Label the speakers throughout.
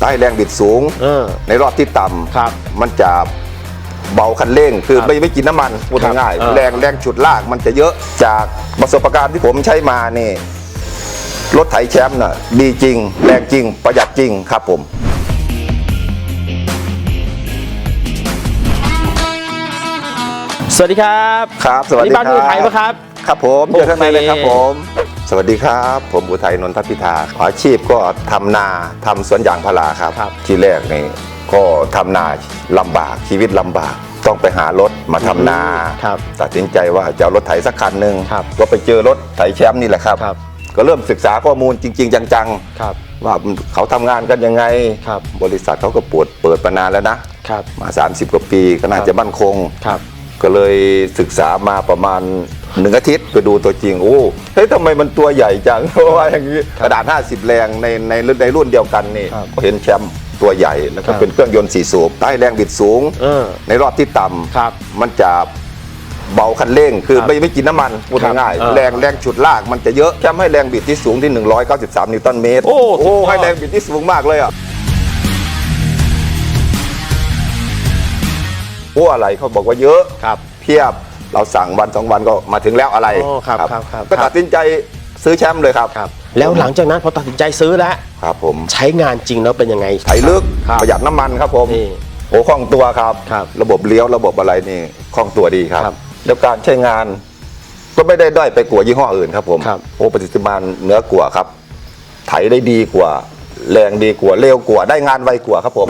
Speaker 1: ใต้แรงบิดสูง
Speaker 2: เออ
Speaker 1: ในรอบที่ต่
Speaker 2: ครับำ
Speaker 1: มันจะเบาคันเร่ง คือ
Speaker 2: ครับ
Speaker 1: ไม่ไม่กินน้ำมันพูด
Speaker 2: ครับ
Speaker 1: ง่าย
Speaker 2: เออ
Speaker 1: ๆแรงแรงฉุดลากมันจะเยอะจากประสบการณ์ที่ผมใช้มานี่รถไถแชมป์น่ะดีจริง แรงจริงประหยัดจริงครับผม
Speaker 2: สวัสดีครับ
Speaker 1: ครับ สวัสดี
Speaker 2: นี่บ้าน
Speaker 1: ครับ
Speaker 2: ดูไทยปะครับ
Speaker 1: ครับผม
Speaker 2: โอเค
Speaker 1: เจอข้างในเลยครับผม สวัสดีครับ ผมอุทัยนนทพิธาอาชีพก็ทำนาทำสวนยางพาราครับ
Speaker 2: ครับ
Speaker 1: ที่แรกนี่ก็ทำนาลำบากชีวิตลำบาก ต้องไปหารถมาทำนา
Speaker 2: ครับ
Speaker 1: ตัดสินใจว่าจะเอารถไถสักคันหนึ่ง
Speaker 2: ครับ
Speaker 1: ก็ไปเจอรถไถแชมป์นี่แหละครับ
Speaker 2: ครับ
Speaker 1: ก็เริ่มศึกษาข้อมูลจริง ๆ จัง
Speaker 2: ครับ
Speaker 1: ๆว่าเขาทำงานกันยังไง
Speaker 2: ครับ
Speaker 1: บริษัทเขาก็ปวดเปิดมานานแล้วนะ
Speaker 2: ครับ
Speaker 1: มา 30 กว่าปีก็น่า
Speaker 2: ครับ
Speaker 1: จะมั่นคง
Speaker 2: ครับ
Speaker 1: ก็เลยศึกษามาประมาณ หนึ่งอาทิตย์ไปดูตัวจริงโอ้เฮ้ยทำไมมันตัวใหญ่จังเพราะว่าอย่างนี้กระดาษ 50 แรงในในในรุ่นเดียวกันนี่
Speaker 2: ครับ
Speaker 1: ก็เห็นแชมป์ตัวใหญ่แล้วก็
Speaker 2: ครับ
Speaker 1: เป็นเครื่องยนต์สี่สูบใต้แรงบิดสูง
Speaker 2: เออ
Speaker 1: ในรอบที่ต่
Speaker 2: ครับำ
Speaker 1: มันจะเบาคันเร่ง คือ
Speaker 2: ครับ
Speaker 1: ไม่ไม่กินน้ำมันพูด
Speaker 2: ครับ
Speaker 1: ง่าย
Speaker 2: เออ
Speaker 1: ๆแรงแรงฉุดลากมันจะเยอะแชมป์ให้แรงบิดที่สูงที่ 193 นิวตันเมตร
Speaker 2: โอ้สุดยอด
Speaker 1: ให้แรงบิดที่สูงมากเลยอะโอ้อะไรเขาบอกว่าเยอะ
Speaker 2: ครับ
Speaker 1: เพียบ เราสั่งวันสองวันก็มาถึงแล้วอะไร
Speaker 2: โอ้ครับครับครับ
Speaker 1: ก็ตัดสินใจซื้อแชมป์เลยครับ
Speaker 2: ครับ แล้วหลังจากนั้นพอตัดสินใจซื้อแล้ว
Speaker 1: ครับผม
Speaker 2: ใช้งานจริงแล้วเป็นยังไง
Speaker 1: ไถลึก
Speaker 2: ครับ
Speaker 1: ประหยัดน้ำมันครับผม
Speaker 2: นี่
Speaker 1: โอ้คล่องตัวครับ
Speaker 2: ครับ
Speaker 1: ระบบเลี้ยวระบบอะไรนี่คล่องตัวดีครับ
Speaker 2: ครับ
Speaker 1: แล้วการใช้งาน ก็ไม่ได้ด้อยไปกว่ายี่ห้ออื่นครับผม
Speaker 2: ครับ
Speaker 1: โอ้ประสิทธิภาพเหนือกว่าครับ ไถได้ดีกว่า แรงดีกว่าเร็วกว่าได้งานไวกว่าครับผม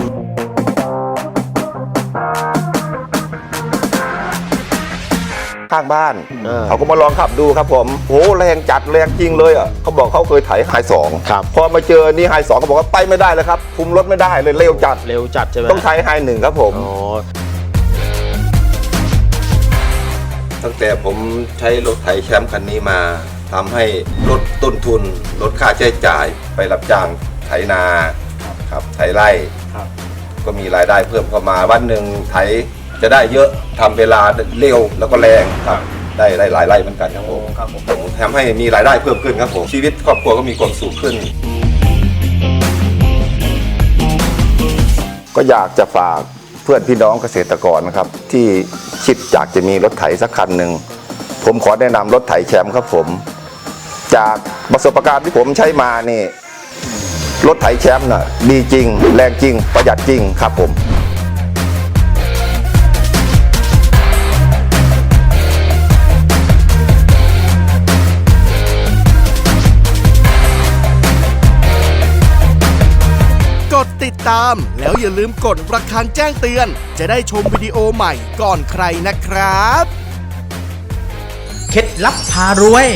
Speaker 1: ข้างบ้าน
Speaker 2: เออ
Speaker 1: เขาก็มาลองขับดูครับผมโอ้แรงจัดแรงจริงเลยอะเขาบอกเขาเคยไถไฮสอง
Speaker 2: ครับ
Speaker 1: พอมาเจอนี่ไฮสองเขาบอกว่าไปไม่ได้เลยครับคุมรถไม่ได้เลยเร็วจัด
Speaker 2: เร็วจัดใช่ไหม
Speaker 1: ต้องใช้ไฮหนึ่งครับผม
Speaker 2: อ๋อ
Speaker 1: ตั้งแต่ผมใช้รถไถแชมป์คันนี้มาทำให้ลดต้นทุนลดค่าใช้จ่ายไปรับจ้างไถนาครับไถไร่
Speaker 2: ครับ
Speaker 1: ก็มีรายได้เพิ่มเข้ามาวันหนึ่งไถ จะได้เยอะทำเวลาเร็วแล้วก็แรงครับได้ได้หลายไร่เหมือนกันครับผม
Speaker 2: ครับผม
Speaker 1: ผมทำให้มีรายได้เพิ่มขึ้นครับผมชีวิตครอบครัวก็มีความสุขขึ้น ก็อยากจะฝากเพื่อนพี่น้องเกษตรกรนะครับ ที่คิดอยากจะมีรถไถสักคันหนึ่ง ผมขอแนะนำรถไถแชมป์ครับผม จากประสบการณ์ที่ผมใช้มานี่ รถไถแชมป์น่ะดีจริง แรงจริง ประหยัดจริงครับผม
Speaker 3: ติดตาม แล้วอย่าลืมกดระฆังแจ้งเตือน จะได้ชมวิดีโอใหม่ก่อนใครนะครับ
Speaker 4: เคล็ดลับพารวย